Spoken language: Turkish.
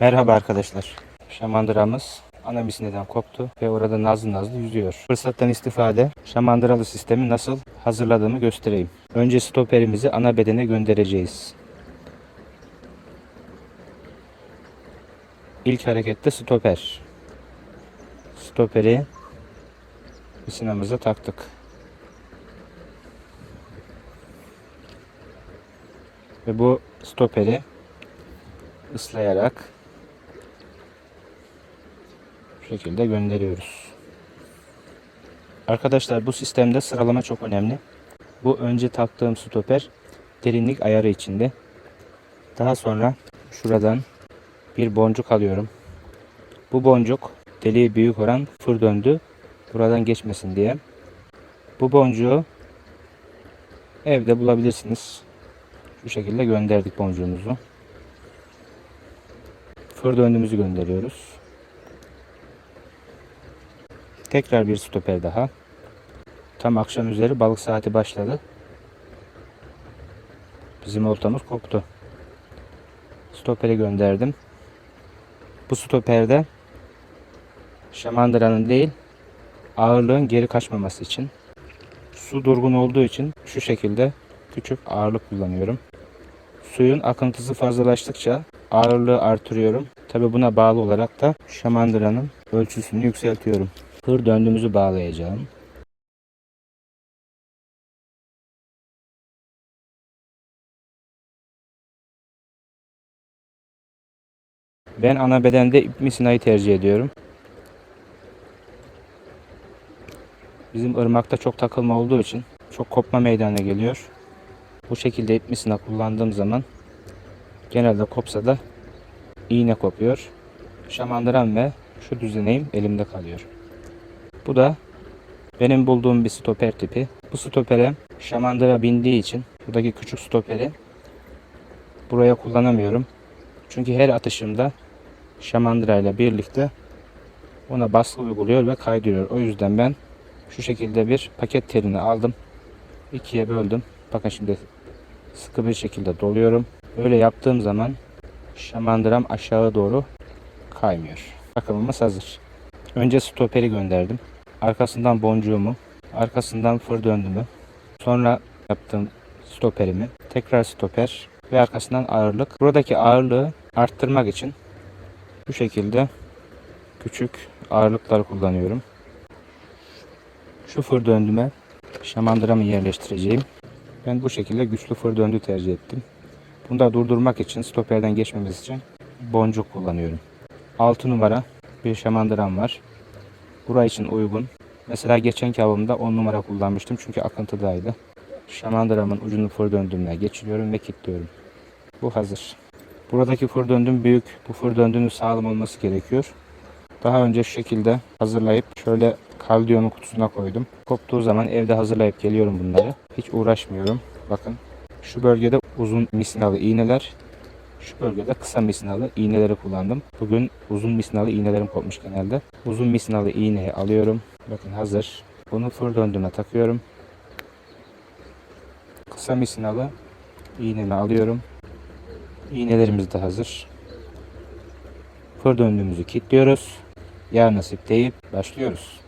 Merhaba arkadaşlar. Şamandıramız ana misineden koptu ve orada nazlı nazlı yüzüyor. Fırsattan istifade şamandıralı sistemi nasıl hazırladığımı göstereyim. Önce stoperimizi ana bedene göndereceğiz. İlk harekette stoper. Stoperi misinamıza taktık. Ve bu stoperi ıslayarak şekilde gönderiyoruz. Arkadaşlar bu sistemde sıralama çok önemli. Bu önce taktığım stoper derinlik ayarı içinde. Daha sonra şuradan bir boncuk alıyorum. Bu boncuk deliği büyük olan fır döndü. Buradan geçmesin diye. Bu boncuğu evde bulabilirsiniz. Bu şekilde gönderdik boncuğumuzu. Fır döndüğümüzü gönderiyoruz. Tekrar bir stoper daha. Tam akşam üzeri balık saati başladı. Bizim oltamız koptu. Stoperi gönderdim. Bu stoperde şamandıranın değil ağırlığın geri kaçmaması için su durgun olduğu için şu şekilde küçük ağırlık kullanıyorum. Suyun akıntısı fazlalaştıkça ağırlığı artırıyorum. Tabi buna bağlı olarak da şamandıranın ölçüsünü yükseltiyorum. Hır döndüğümüzü bağlayacağım. Ben ana bedende ip misinayı tercih ediyorum. Bizim ırmakta çok takılma olduğu için çok kopma meydana geliyor. Bu şekilde ip misina kullandığım zaman genelde kopsa da iğne kopuyor. Şamandıran ve şu düzeneğim elimde kalıyor. Bu da benim bulduğum bir stoper tipi. Bu stopere şamandıra bindiği için buradaki küçük stoperi buraya kullanamıyorum. Çünkü her atışımda şamandıra ile birlikte ona baskı uyguluyor ve kaydırıyor. O yüzden ben şu şekilde bir paket telini aldım. ikiye böldüm. Bakın şimdi sıkı bir şekilde doluyorum. Böyle yaptığım zaman şamandıram aşağı doğru kaymıyor. Takımımız hazır. Önce stoperi gönderdim. Arkasından boncuğumu, arkasından fır döndümü, sonra yaptığım stoperimi, tekrar stoper ve arkasından ağırlık. Buradaki ağırlığı arttırmak için bu şekilde küçük ağırlıklar kullanıyorum. Şu fır döndüme şamandıramı yerleştireceğim. Ben bu şekilde güçlü fır döndü tercih ettim. Bunu da durdurmak için stoperden geçmemiz için boncuk kullanıyorum. 6 numara bir şamandıram var. Buraya için uygun. Mesela geçen avımda 10 numara kullanmıştım çünkü akıntıdaydı. Şamandıramın ucunu fır döndüğümle geçiriyorum ve kilitliyorum. Bu hazır. Buradaki fır döndüm büyük. Bu fır döndüğünün sağlam olması gerekiyor. Daha önce şu şekilde hazırlayıp şöyle kaldiyonun kutusuna koydum. Koptuğu zaman evde hazırlayıp geliyorum bunları. Hiç uğraşmıyorum. Bakın şu bölgede uzun misinalı iğneler, şu bölgede kısa misinalı iğneleri kullandım. Bugün uzun misinalı iğnelerim kopmuş genelde. Uzun misinalı iğneyi alıyorum. Bakın hazır. Bunu fır döndüğüne takıyorum. Kısa misinalı iğnemi alıyorum. İğnelerimiz de hazır. Fır döndüğümüzü kilitliyoruz. Yar nasip deyip başlıyoruz.